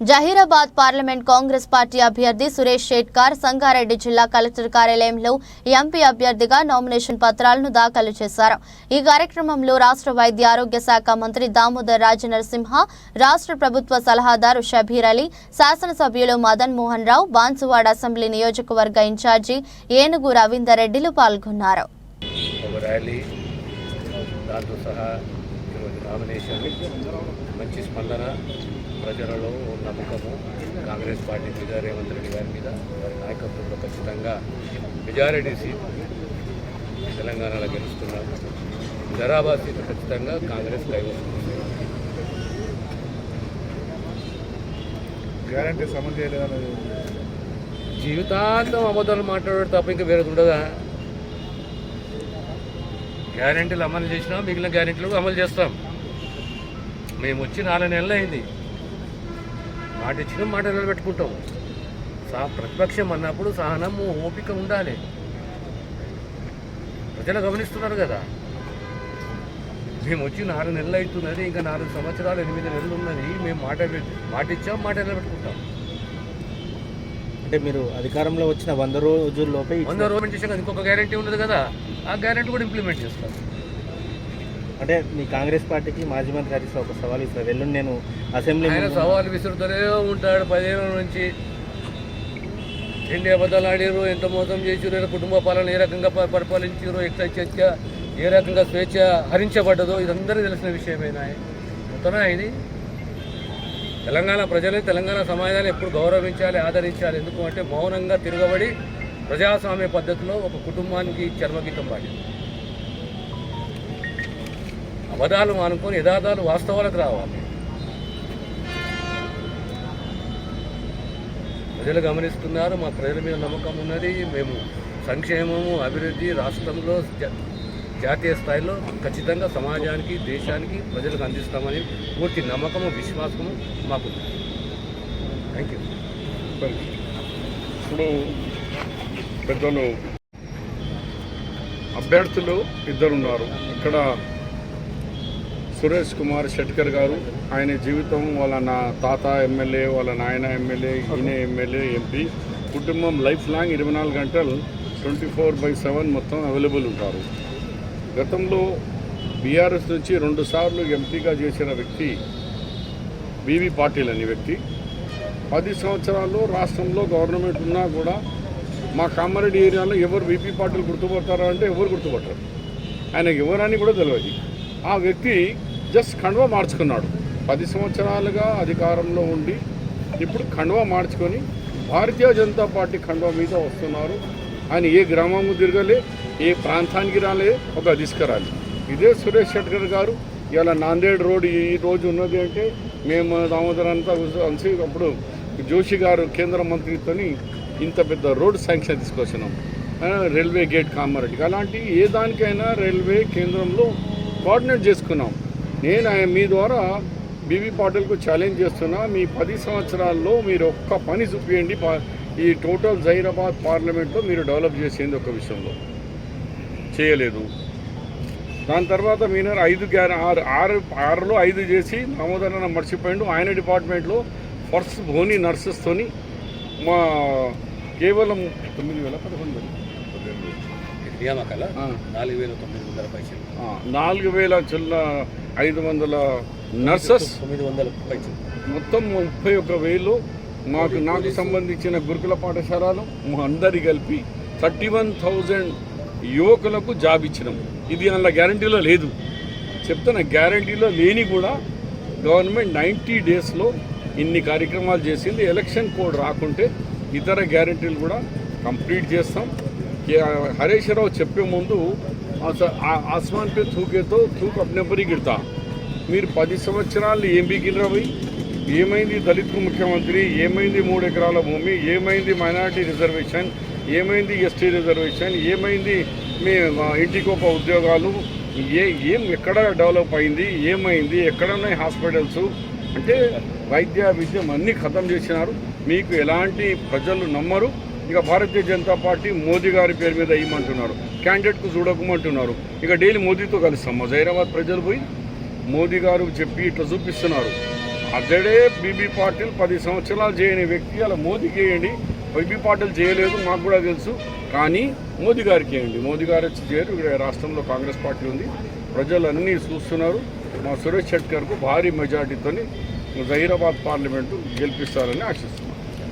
Zaheerabad parliament Congress party అభ్యర్థి సురేష్ షేట్కార్ సంగారెడ్డి జిల్లా collector కార్యాలయంలో ఎంపీ అభ్యర్థిగా నామినేషన్ పత్రాలను దాఖలు చేశారు. ఈ కార్యక్రమంలో రాష్ట్ర వైద్య ఆరోగ్య శాఖ మంత్రి దామోదర్ రాజ నరసింహ రాష్ట్ర ప్రభుత్వ సలహాదారు షబీర్ అలీ శాసనసభ్యులు మదన్ మోహన్ రావు బాన్సువాడ అసెంబ్లీ నియోజకవర్గ ఇన్ఛార్జి ఏనుగు రవీందర్ రెడ్డిలు పాల్గొన్నారు. మంచి స్పందన ప్రజలలో నమ్మకము కాంగ్రెస్ పార్టీ మీద రేవంత్ రెడ్డి గారి మీద వారి నాయకత్వంలో ఖచ్చితంగా మెజారిటీ సీట్ తెలంగాణలో గెలుస్తున్నారు హైదరాబాద్ సీట్ ఖచ్చితంగా కాంగ్రెస్ కైవసం చేస్తుంది. గ్యారంటీ చేయలేదన్నది జీవితాంతం అబద్ధాలు మాట్లాడడం తప్ప ఇంకా వేరేది ఉండదా? గ్యారెంటీలు అమలు చేసినా మిగిలిన గ్యారెంటీలు అమలు చేస్తాం. మేము వచ్చి నాలుగు నెలలు అయింది. మాట ఇచ్చిన మాట నిలబెట్టుకుంటాం. సా ప్రతిపక్షం అన్నప్పుడు సహనము ఓపిక ఉండాలి. ప్రజలు గమనిస్తున్నారు కదా. మేము వచ్చి నాలుగు నెలలు అవుతున్నది ఇంకా నాలుగు సంవత్సరాలు ఎనిమిది నెలలు ఉన్నది మేము మాట మాట ఇచ్చాం మాట నిలబెట్టుకుంటాం. అంటే మీరు అధికారంలో వచ్చిన వంద రోజుల్లోపే వంద రోజులు చేసాక ఇంకొక గ్యారంటీ ఉన్నది కదా. ఆ గ్యారంటీ కూడా ఇంప్లిమెంట్ చేస్తాం. అంటే మీ కాంగ్రెస్ పార్టీకి మాజీ మంత్రి హరీష్ ఒక సవాల్ ఇస్తారు ఎల్లుండి నేను అసెంబ్లీ ఆయన సవాలు విసురుతూనే ఉంటాడు. పదిహేను నుంచి ఎన్ని అబద్ధాలు ఆడారు ఎంత మోసం చేసారు కుటుంబ పాలన ఏ రకంగా పరిపాలించారు ఎట్లా చర్చ ఏ రకంగా స్వేచ్ఛ హరించబడ్డదో ఇదందరికీ తెలిసిన విషయమేనా మొత్తమే ఇది. తెలంగాణ ప్రజలు తెలంగాణ సమాజాన్ని ఎప్పుడు గౌరవించాలి ఆదరించాలి ఎందుకు అంటే మౌనంగా తిరగబడి ప్రజాస్వామ్య పద్ధతిలో ఒక కుటుంబానికి చర్మగీతం పాడింది అబద్ధాలు మానుకొని యథార్థాలు వాస్తవాలకు రావాలి. ప్రజలు గమనిస్తున్నారు మా ప్రజల మీద నమ్మకం ఉన్నది. మేము సంక్షేమము అభివృద్ధి రాష్ట్రంలో జాతీయ స్థాయిలో ఖచ్చితంగా సమాజానికి దేశానికి ప్రజలకు అందిస్తామని పూర్తి నమ్మకము విశ్వాసము మాకు థ్యాంక్ యూ ఇప్పుడు పెద్దలు అభ్యర్థులు ఇద్దరున్నారు. ఇక్కడ సురేష్ కుమార్ షెట్కర్ గారు ఆయన జీవితం వాళ్ళ నా తాత ఎమ్మెల్యే వాళ్ళ నాయన ఎమ్మెల్యే ఈయన ఎమ్మెల్యే ఎంపీ. కుటుంబం లైఫ్ లాంగ్ ఇరవై నాలుగు గంటలు ట్వంటీ ఫోర్ బై సెవెన్ మొత్తం అవైలబుల్ ఉంటారు. గతంలో బీఆర్ఎస్ నుంచి రెండుసార్లు ఎంపీగా చేసిన వ్యక్తి బీవీ పాటిల్ అనే వ్యక్తి. పది సంవత్సరాల్లో రాష్ట్రంలో గవర్నమెంట్ ఉన్నా కూడా మా కామారెడ్డి ఏరియాలో ఎవరు బీపీ పార్టీలు గుర్తుపడతారా అంటే ఎవరు గుర్తుపడతారు ఆయనకు ఎవరని కూడా తెలియదు ఆ వ్యక్తి జస్ట్ కండువా మార్చుకున్నాడు. పది సంవత్సరాలుగా అధికారంలో ఉండి ఇప్పుడు కండువా మార్చుకొని భారతీయ జనతా పార్టీ కండువ మీద వస్తున్నారు. ఆయన ఏ గ్రామము తిరగలే ఏ ప్రాంతానికి రాలే ఒక తీసుకురాలి ఇదే సురేష్ షెట్కర్ గారు ఇలా నాందేడ్ రోడ్ ఈ రోజు ఉన్నది అంటే మేము దామోదర్ అంతా కలిసి అప్పుడు జోషి గారు కేంద్ర మంత్రితో ఇంత పెద్ద రోడ్ శాంక్షన్ తీసుకొచ్చినాం. రైల్వే గేట్ కామారెడ్డికి. అలాంటి ఏ దానికైనా రైల్వే కేంద్రంలో కోఆర్డినేట్ చేసుకున్నాం. నేను ఆయన మీ ద్వారా బీవీ పాటిల్కు ఛాలెంజ్ చేస్తున్నా. మీ పది సంవత్సరాల్లో మీరు ఒక్క పని చూపించండి పా- ఈ టోటల్ జైరాబాద్ పార్లమెంట్లో మీరు డెవలప్ చేసేది ఒక విషయంలో. చేయలేదు. దాని తర్వాత మీరు ఐదు గ్యార ఆరు ఆరు ఆరులో ఐదు చేసి దామోదరన్న మర్చిపోయిండు. ఆయన డిపార్ట్మెంట్లో ఫస్ట్ ధోని నర్సెస్తోని మా కేవలం తొమ్మిది వేల పదకొండు వేలు. నాలుగు వేల తొమ్మిది వందల పైసలు. నాలుగు వేల చిల్ల ఐదు వందల నర్సెస్. మొత్తం ముప్పై ఒక్క వేలు మాకు నాకు సంబంధించిన గురుకుల పాఠశాలలు మా అందరి కలిపి థర్టీ వన్ థౌజండ్ యువకులకు జాబ్ ఇచ్చినాం. ఇది అందులో గ్యారంటీలో లేదు. చెప్తున్న గ్యారంటీలో లేని కూడా గవర్నమెంట్ నైంటీ డేస్లో ఇన్ని కార్యక్రమాలు చేసింది. ఎలక్షన్ కోడ్ రాకుంటే ఇతర గ్యారంటీలు కూడా కంప్లీట్ చేస్తాం. హరీష్ రావు చెప్పే ముందు ఆస్మాన్ పే తూకేతో తూకు అప్నే గిడతా. మీరు పది సంవత్సరాలు ఏం బీగిలరా పోయి ఏమైంది దళిత్ ముఖ్యమంత్రి? ఏమైంది మూడు ఎకరాల భూమి? ఏమైంది మైనారిటీ రిజర్వేషన్? ఏమైంది ఎస్టీ రిజర్వేషన్? ఏమైంది మీ మా ఉద్యోగాలు? ఏ ఏం ఎక్కడ డెవలప్ అయింది? ఏమైంది? ఎక్కడ ఉన్నాయి హాస్పిటల్స్? అంటే వైద్య విద్యం అన్నీ ఖతం చేసినారు. మీకు ఎలాంటి ప్రజలు నమ్మరు? ఇక భారతీయ జనతా పార్టీ మోదీ గారి పేరు మీద ఇవ్వమంటున్నారు క్యాండిడేట్కు చూడకమంటున్నారు. ఇక డైలీ మోదీతో కలుస్తాం. మా జైరాబాద్ ప్రజలు పోయి మోదీ గారు చెప్పి ఇట్లా చూపిస్తున్నారు. అతడే బీబీ పాటిల్ పది సంవత్సరాలు చేయని వ్యక్తి అలా మోదీకి వేయండి. బీబీ పాటిల్ చేయలేదు మాకు కూడా తెలుసు. కానీ మోదీ గారికి వేయండి. మోదీ గారు వచ్చి చేయరు. ఇక్కడ రాష్ట్రంలో కాంగ్రెస్ పార్టీ ఉంది. ప్రజలు అన్నీ చూస్తున్నారు. మా సురేష్ షెట్కర్కు భారీ మెజార్టీతో జహీరాబాద్ పార్లమెంటు గెలిపిస్తారని ఆశిస్తున్నాను